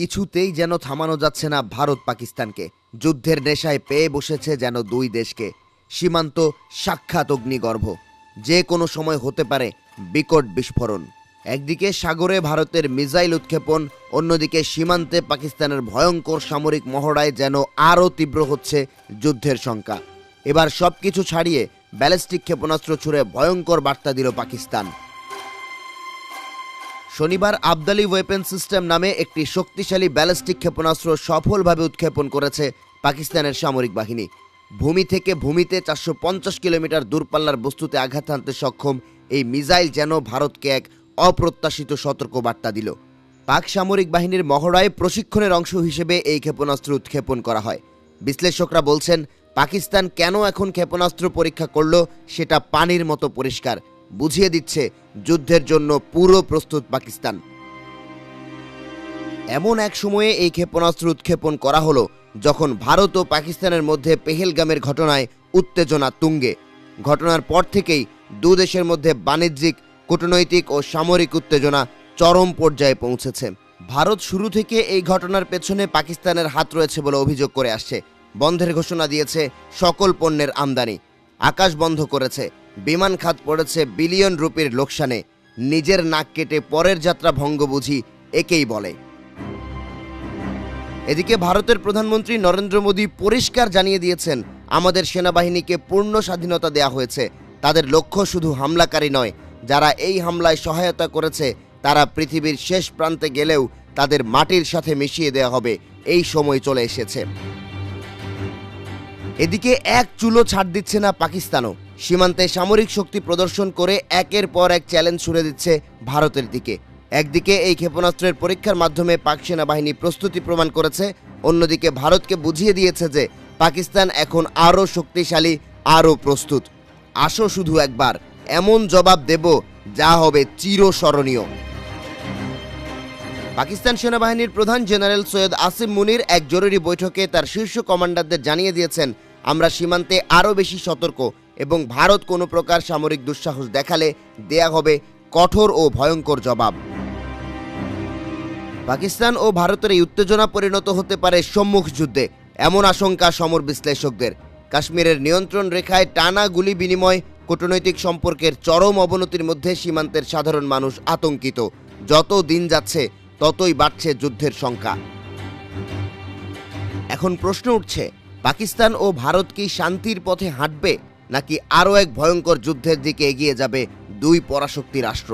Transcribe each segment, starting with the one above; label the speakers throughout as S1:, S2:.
S1: কিছুতেই যেন থামানো যাচ্ছে না ভারত পাকিস্তানকে। যুদ্ধের নেশায় পেয়ে বসেছে যেন দুই দেশকে। সীমান্ত সাক্ষাৎ অগ্নিগর্ভ। যে কোনো সময় হতে পারে বিকট বিস্ফোরণ। একদিকে সাগরে ভারতের মিসাইল উৎক্ষেপণ, অন্যদিকে সীমান্তে পাকিস্তানের ভয়ঙ্কর সামরিক মহড়ায় যেন আরও তীব্র হচ্ছে যুদ্ধের শঙ্কা এবার সব কিছু ছাড়িয়ে ব্যালিস্টিক ক্ষেপণাস্ত্র ছুড়ে ভয়ঙ্কর বার্তা দিল পাকিস্তান। শনিবার আবদালি ওয়েপেন সিস্টেম নামে একটি শক্তিশালী ব্যালিস্টিক ক্ষেপণাস্ত্র সফলভাবে উৎক্ষেপণ করেছে পাকিস্তানের সামরিক বাহিনী। ভূমি থেকে ভূমিতে চারশো পঞ্চাশ কিলোমিটার দূরপাল্লার বস্তুতে আঘাত হানতে সক্ষম এই মিসাইল যেন ভারতকে এক অপ্রত্যাশিত সতর্ক বার্তা দিল। পাক সামরিক বাহিনীর মহড়ায় প্রশিক্ষণের অংশ হিসেবে এই ক্ষেপণাস্ত্র উৎক্ষেপণ করা হয়। বিশ্লেষকরা বলছেন, পাকিস্তান কেন এখন ক্ষেপণাস্ত্র পরীক্ষা করল সেটা পানির মতো পরিষ্কার। বুঝিয়ে দিচ্ছে যুদ্ধের জন্য পুরো প্রস্তুত পাকিস্তান। এমন এক সময়ে এই ক্ষেপণাস্ত্র উৎক্ষেপণ করা হলো যখন ভারত ও পাকিস্তানের মধ্যে পেহেলগামের ঘটনায় উত্তেজনা তুঙ্গে। ঘটনার পর থেকেই দু দেশের মধ্যে বাণিজ্যিক, কূটনৈতিক ও সামরিক উত্তেজনা চরম পর্যায়ে পৌঁছেছে। ভারত শুরু থেকে এই ঘটনার পেছনে পাকিস্তানের হাত রয়েছে বলে অভিযোগ করে আসছে। বন্ধের ঘোষণা দিয়েছে সকল পণ্যের আমদানি। আকাশ বন্ধ করেছে। বিমান খাত পড়েছে বিলিয়ন রুপির লোকসানে। নিজের নাক কেটে পরের যাত্রা ভঙ্গ বুঝি একেই বলে। এদিকে ভারতের প্রধানমন্ত্রী নরেন্দ্র মোদী পরিষ্কার জানিয়ে দিয়েছেন, আমাদের সেনাবাহিনীকে পূর্ণ স্বাধীনতা দেয়া হয়েছে। তাদের লক্ষ্য শুধু হামলাকারী নয়, যারা এই হামলায় সহায়তা করেছে, তারা পৃথিবীর শেষ প্রান্তে গেলেও তাদের মাটির সাথে মিশিয়ে দেওয়া হবে, এই সময় চলে এসেছে। এদিকে এক চুলো ছাড় দিচ্ছে না পাকিস্তানও। সীমান্তে সামরিক শক্তি প্রদর্শন করে একের পর এক চ্যালেঞ্জ ছুড়ে দিচ্ছে ভারতের দিকে। একদিকে এই ক্ষেপণাস্ত্রের পরীক্ষার মাধ্যমে পাক সেনাবাহিনী প্রস্তুতি প্রমাণ করেছে, অন্যদিকে ভারতকে বুঝিয়ে দিয়েছে যে পাকিস্তান এখন আরও শক্তিশালী, আরও প্রস্তুত। আসো শুধু একবার, এমন জবাব দেব যা হবে চিরস্মরণীয়। পাকিস্তান সেনাবাহিনীর প্রধান জেনারেল সৈয়দ আসিম মুনির এক জরুরি বৈঠকে তার শীর্ষ কমান্ডারদের জানিয়ে দিয়েছেন, আমরা সীমান্তে আরও বেশি সতর্ক এবং ভারত কোনো প্রকার সামরিক দুঃসাহস দেখালে দেয়া হবে কঠোর ও ভয়ঙ্কর জবাব। পাকিস্তান ও ভারতের এই উত্তেজনা পরিণত হতে পারে সম্মুখ যুদ্ধে, এমন আশঙ্কা সমর বিশ্লেষকদের। কাশ্মীরের নিয়ন্ত্রণ রেখায় টানা গুলি বিনিময়, কূটনৈতিক সম্পর্কের চরম অবনতির মধ্যে সীমান্তের সাধারণ মানুষ আতঙ্কিত। যত দিন যাচ্ছে, ততই বাড়ছে যুদ্ধের সংখ্যা। এখন প্রশ্ন উঠছে, পাকিস্তান ও ভারত কি শান্তির পথে হাঁটবে? নাকি আরও এক ভয়ঙ্কর যুদ্ধের দিকে এগিয়ে যাবে দুই পরাশক্তি রাষ্ট্র?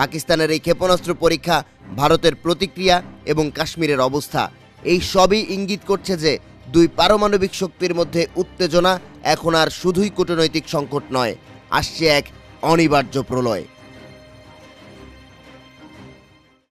S1: পাকিস্তানের এই ক্ষেপণাস্ত্র পরীক্ষা, ভারতের প্রতিক্রিয়া এবং কাশ্মীরের অবস্থা, এই সবই ইঙ্গিত করছে যে দুই পারমাণবিক শক্তির মধ্যে উত্তেজনা এখন আর শুধুই কূটনৈতিক সংকট নয়, আসছে এক অনিবার্য প্রলয়।